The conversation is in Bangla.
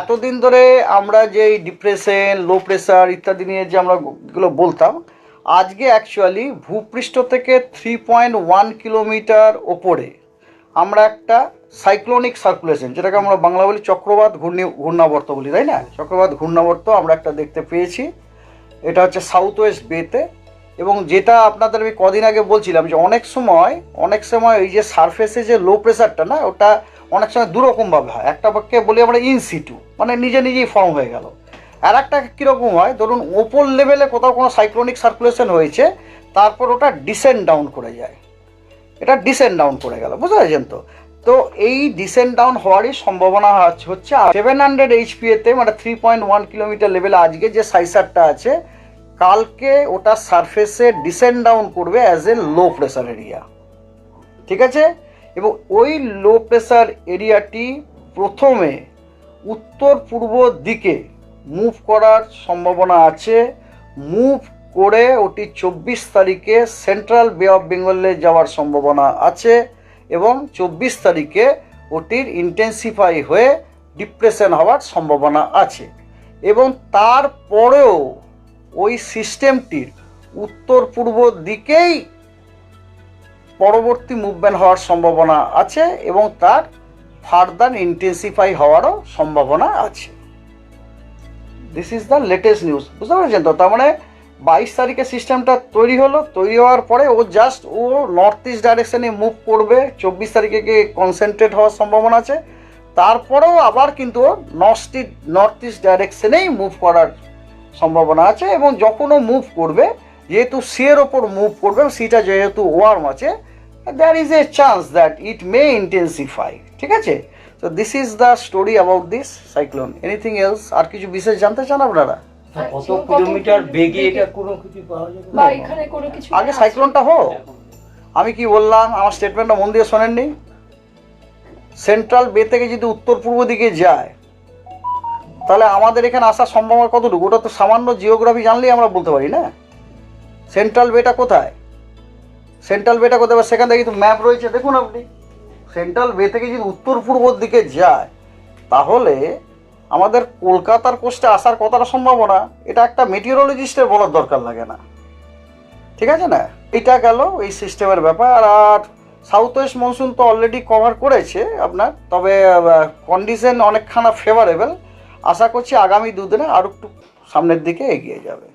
এতদিন ধরে আমরা যে ডিপ্রেশন লো প্রেশার ইত্যাদি নিয়ে যে আমরা এগুলো বলতাম, আজকে অ্যাকচুয়ালি ভূপৃষ্ঠ থেকে থ্রি পয়েন্ট ওয়ান কিলোমিটার ওপরে আমরা একটা সাইক্লোনিক সার্কুলেশন যেটাকে আমরা বাংলা বলি চক্রবাত ঘূর্ণি, ঘূর্ণাবর্ত বলি, তাই না? চক্রবাত ঘূর্ণাবর্ত আমরা একটা দেখতে পেয়েছি। এটা হচ্ছে সাউথ ওয়েস্ট বেতে এবং যেটা আপনাদের আমি কদিন আগে বলছিলাম যে অনেক সময় অনেক সময় এই যে সারফেসে যে লো প্রেশারটা না, ওটা অনেক সময় দুরকমভাবে হয়। একটা পক্ষে বলি আমরা ইন সিটু মানে নিজে নিজেই ফর্ম হয়ে গেল। আর একটা কীরকম হয়, ধরুন ওপর লেভেলে কোথাও কোনো সাইক্লোনিক সার্কুলেশন হয়েছে, তারপর ওটা ডিসেন্ড ডাউন করে যায়। এটা ডিসেন্ড ডাউন করে গেল, বুঝতে পারছেন তো? তো এই ডিসেন্ড ডাউন হওয়ারই সম্ভাবনা হচ্ছে সেভেন হান্ড্রেড এইচপিএতে মানে থ্রি পয়েন্ট ওয়ান কিলোমিটার লেভেলে আজকে যে সাইসারটা আছে কালকে ওটা সারফেসে ডিসেন্ড ডাউন করবে as a low pressure area ঠিক আছে? এবং ওই লো প্রেশার এরিয়াটি প্রথমে উত্তর পূর্ব দিকে মুভ করার সম্ভাবনা আছে। মুভ করে ওটি চব্বিশ তারিখে সেন্ট্রাল বে অফ বেঙ্গলে যাওয়ার সম্ভাবনা আছে এবং চব্বিশ তারিখে ওটির ইন্টেন্সিফাই হয়ে ডিপ্রেশন হওয়ার সম্ভাবনা আছে। এবং তারপরেও ওই সিস্টেমটির উত্তর পূর্ব দিকেই পরবর্তী মুভমেন্ট হওয়ার সম্ভাবনা আছে এবং তার ফার্দার ইন্টেন্সিফাই হওয়ারও সম্ভাবনা আছে। This is the latest news বুঝতে পেরেছেন তো? তার মানে বাইশ তারিখে সিস্টেমটা তৈরি হলো, তৈরি হওয়ার পরে ও জাস্ট ও নর্থ ইস্ট ডাইরেকশনে মুভ করবে, চব্বিশ তারিখে গিয়ে কনসেন্ট্রেট হওয়ার সম্ভাবনা আছে। তারপরেও আবার কিন্তু নর্থ ইস্ট নর্থ ইস্ট ডাইরেকশনেই মুভ করার সম্ভাবনা আছে এবং যখনও মুভ করবে যেহেতু সিয়ের ওপর মুভ করবে সিটা যেহেতু ওয়ার্ম আছে there is a chance that it may intensify ঠিক আছে? তো this is the story about this cyclone anything else আর কিছু বিশেষ জানতে চান আপনারা? কত কিলোমিটার বেগে এটা কোনো কিছু পাওয়া যাবে? বা এখানে কোনো কিছু আগে সাইক্লোনটা হোক। আমি কি বললাম আমার স্টেটমেন্টটা মন দিয়ে শোনেননি? সেন্ট্রাল বে থেকে যদি উত্তর পূর্ব দিকে যায় তাহলে আমাদের এখানে আসার সম্ভাবনা কতটুকু? ওটা তো সামান্য জিওগ্রাফি জানলেই আমরা বলতে পারি, না? সেন্ট্রাল বেটা কোথায়? সেন্ট্রাল বেটা কোথায়? সেখান থেকে কিন্তু ম্যাপ রয়েছে, দেখুন আপনি। সেন্ট্রাল বে থেকে যদি উত্তর পূর্বর দিকে যায়, তাহলে আমাদের কলকাতার কোস্টে আসার কতটা সম্ভাবনা? এটা একটা মেটিওরোলজিস্টের বলার দরকার লাগে না। ঠিক আছে না? এটা গেল এই সিস্টেমের ব্যাপার, আর সাউথ ওয়েস্ট মনসুন তো অলরেডি কভার করেছে আপনার, তবে কন্ডিশন অনেকখানা ফেভারেবল আশা করছি আগামী দুদিনে আরও একটু সামনের দিকে এগিয়ে যাবে।